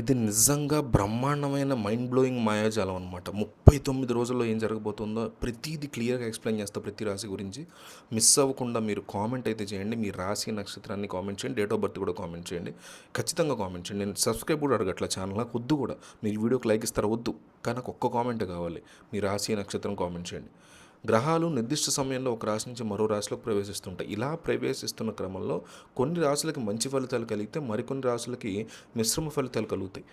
ఇది నిజంగా బ్రహ్మాండమైన మైండ్ బ్లోయింగ్ మాయాజాలం అనమాట ముప్పై తొమ్మిది రోజుల్లో ఏం జరగబోతుందో ప్రతిదీ క్లియర్గా ఎక్స్ప్లెయిన్ చేస్తా ప్రతి రాశి గురించి. మిస్ అవ్వకుండా మీరు కామెంట్ అయితే చేయండి. మీ రాశి నక్షత్రాన్ని కామెంట్ చేయండి. డేట్ ఆఫ్ బర్త్ కూడా కామెంట్ చేయండి. ఖచ్చితంగా కామెంట్ చేయండి. నేను సబ్స్క్రైబ్ కూడా అడగట్ల ఛానల్ నాకు వద్దు కూడా. మీరు వీడియోకి లైక్ ఇస్తారా? వద్దు. కానీ నాకు ఒక్క కామెంట్ కావాలి. మీ రాశి నక్షత్రం కామెంట్ చేయండి. గ్రహాలు నిర్దిష్ట సమయంలో ఒక రాశి నుంచి మరో రాశిలోకి ప్రవేశిస్తుంటాయి. ఇలా ప్రవేశిస్తున్న క్రమంలో కొన్ని రాశులకి మంచి ఫలితాలు కలిగితే మరికొన్ని రాశులకి మిశ్రమ ఫలితాలు కలుగుతాయి.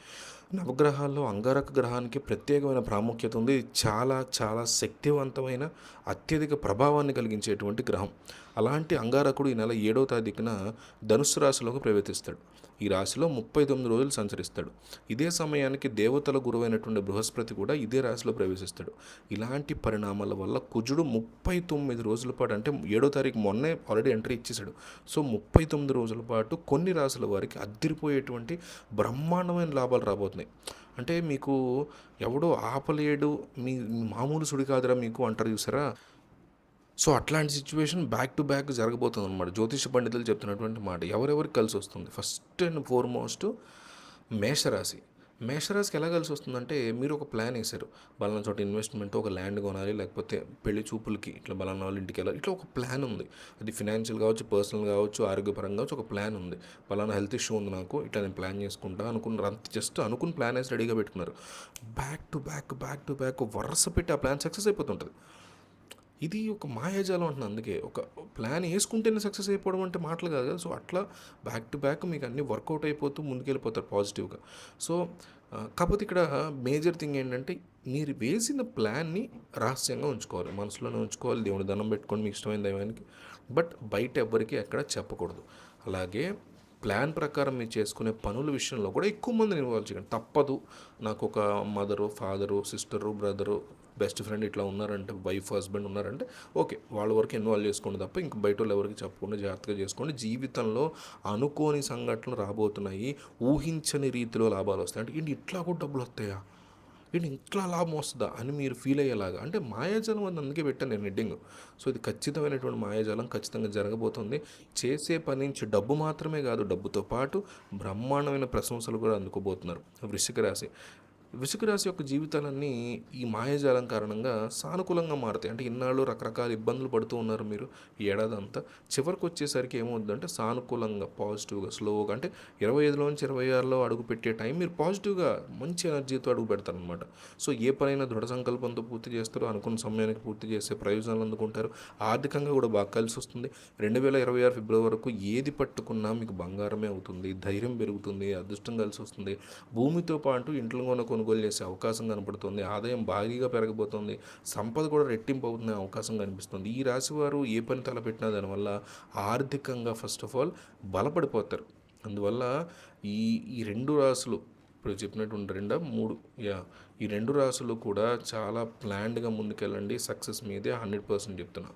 నవగ్రహాల్లో అంగారక గ్రహానికి ప్రత్యేకమైన ప్రాముఖ్యత ఉంది. చాలా చాలా శక్తివంతమైన అత్యధిక ప్రభావాన్ని కలిగించేటువంటి గ్రహం. అలాంటి అంగారకుడు ఈ నెల ఏడవ తారీఖున ధనుస్సు రాశిలోకి ప్రవేశిస్తాడు. ఈ రాశిలో ముప్పై తొమ్మిది రోజులు సంచరిస్తాడు. ఇదే సమయానికి దేవతల గురువైనటువంటి బృహస్పతి కూడా ఇదే రాశిలో ప్రవేశిస్తాడు. ఇలాంటి పరిణామాల వల్ల కుజుడు ముప్పై తొమ్మిది రోజుల పాటు అంటే ఏడో తారీఖు మొన్నే ఆల్రెడీ ఎంట్రీ ఇచ్చేసాడు సో ముప్పై తొమ్మిది రోజుల పాటు కొన్ని రాశుల వారికి అద్దరిపోయేటువంటి బ్రహ్మాండమైన లాభాలు రాబోతున్నాయి. అంటే మీకు ఎవడో ఆపలేడు మీ మీ మామూలు సుడి కాదురా మీకు అంటారు చూసారా? సో అట్లాంటి సిచ్యువేషన్ బ్యాక్ టు బ్యాక్ జరగబోతుంది అనమాట జ్యోతిష పండితులు చెప్తున్నటువంటి మాట ఎవరెవరికి కలిసి వస్తుంది? ఫస్ట్ అండ్ ఫార్మోస్ట్ మేషరాశి. మేషరాశికి ఎలా కలిసి వస్తుందంటే మీరు ఒక ప్లాన్ వేశారు. బలానా చోట ఇన్వెస్ట్మెంట్ ఒక ల్యాండ్ కొనాలి లేకపోతే పెళ్ళి చూపులకి ఇట్లా బలానా వాళ్ళ ఇంటికి వెళ్ళాలి ఇట్లా ఒక ప్లాన్ ఉంది. అది ఫినాన్షియల్ కావచ్చు పర్సనల్ కావచ్చు ఆరోగ్యపరంగా కావచ్చు ఒక ప్లాన్ ఉంది. బలానా హెల్త్ ఇష్యూ ఉంది నాకు ఇట్లా నేను ప్లాన్ చేసుకుంటా అనుకున్న అంత జస్ట్ అనుకుని ప్లాన్ వేసి రెడీగా పెట్టుకున్నారు. Back to back back to back వరుస పెట్టి ఆ ప్లాన్ సక్సెస్ అయిపోతుంటుంది. ఇది ఒక మాయాజాలం అంటున్నా అందుకే. ఒక ప్లాన్ వేసుకుంటేనే సక్సెస్ అయిపోవడం అంటే మాటలు కాదు కదా. సో అట్లా బ్యాక్ టు బ్యాక్ మీకు అన్నీ వర్కౌట్ అయిపోతూ ముందుకెళ్ళిపోతారు పాజిటివ్గా సో కాకపోతే ఇక్కడ మేజర్ థింగ్ ఏంటంటే మీరు వేసిన ప్లాన్ని రహస్యంగా ఉంచుకోవాలి. మనసులోనే ఉంచుకోవాలి. దేవుని దండం పెట్టుకోండి మీకు ఇష్టమైన దైవానికి. బట్ బయట ఎవ్వరికీ ఎక్కడ చెప్పకూడదు. అలాగే ప్లాన్ ప్రకారం మీరు చేసుకునే పనుల విషయంలో కూడా ఎక్కువ మందిని ఇన్వాల్వ్ చేయండి తప్పదు. నాకు ఒక mother father sister brother best friend ఇట్లా ఉన్నారంటే వైఫ్ హస్బెండ్ ఉన్నారంటే ఓకే వాళ్ళ వరకు ఇన్వాల్వ్ చేసుకోండి తప్ప ఇంక బయట వాళ్ళు ఎవరికి చెప్పకుండా జాగ్రత్తగా చేసుకోండి. జీవితంలో అనుకోని సంఘటనలు రాబోతున్నాయి. ఊహించని రీతిలో లాభాలు వస్తాయి. అంటే ఏంటి? ఇట్లా కూడా డబ్బులు వస్తాయా? ఏంటి ఇట్లా లాభం వస్తుందా అని మీరు ఫీల్ అయ్యేలాగా. అంటే మాయాజాలం అని అందుకే పెట్టాను నేను హెడ్డింగ్ సో ఇది ఖచ్చితమైనటువంటి మాయాజాలం ఖచ్చితంగా జరగబోతుంది. చేసే పని నుంచి డబ్బు మాత్రమే కాదు డబ్బుతో పాటు బ్రహ్మాండమైన ప్రశంసలు కూడా అందుకోబోతున్నారు. వృశ్చిక రాశి. వృశ్చిక రాశి యొక్క జీవితాలన్నీ ఈ మాయాజాలం కారణంగా సానుకూలంగా మారుతాయి. అంటే ఇన్నాళ్ళు రకరకాల ఇబ్బందులు పడుతూ ఉన్నారు మీరు. ఈ ఏడాది అంతా చివరికి వచ్చేసరికి ఏమవుతుందంటే సానుకూలంగా పాజిటివ్గా స్లోగా అంటే ఇరవై ఐదులో నుంచి ఇరవై ఆరులో అడుగు పెట్టే టైం మీరు పాజిటివ్గా మంచి ఎనర్జీతో అడుగు పెడతారనమాట సో ఏ పనైనా దృఢ సంకల్పంతో పూర్తి చేస్తారో. అనుకున్న సమయానికి పూర్తి చేసే ప్రయోజనాలు అందుకుంటారు. ఆర్థికంగా కూడా బాగా కలిసి వస్తుంది. రెండు వేల ఇరవై ఆరు ఫిబ్రవరి వరకు ఏది పట్టుకున్నా మీకు బంగారమే అవుతుంది ధైర్యం పెరుగుతుంది అదృష్టం కలిసి వస్తుంది. భూమితో పాటు ఇంట్లో కూడా కొనుగోలు చేసే అవకాశం కనపడుతుంది. ఆదాయం భారీగా పెరగబోతుంది. సంపద కూడా రెట్టింపు అవుతున్న అవకాశం కనిపిస్తుంది. ఈ రాశి వారు ఏ పని తలపెట్టినా దానివల్ల ఆర్థికంగా ఫస్ట్ ఆఫ్ ఆల్ బలపడిపోతారు. అందువల్ల ఈ ఈ రెండు రాసులు ఇప్పుడు చెప్పినటువంటి రెండా? మూడు. యా. ఈ రెండు రాసులు కూడా చాలా ప్లాన్డ్గా ముందుకెళ్ళండి. సక్సెస్ మీదే హండ్రెడ్ పర్సెంట్ చెప్తున్నా.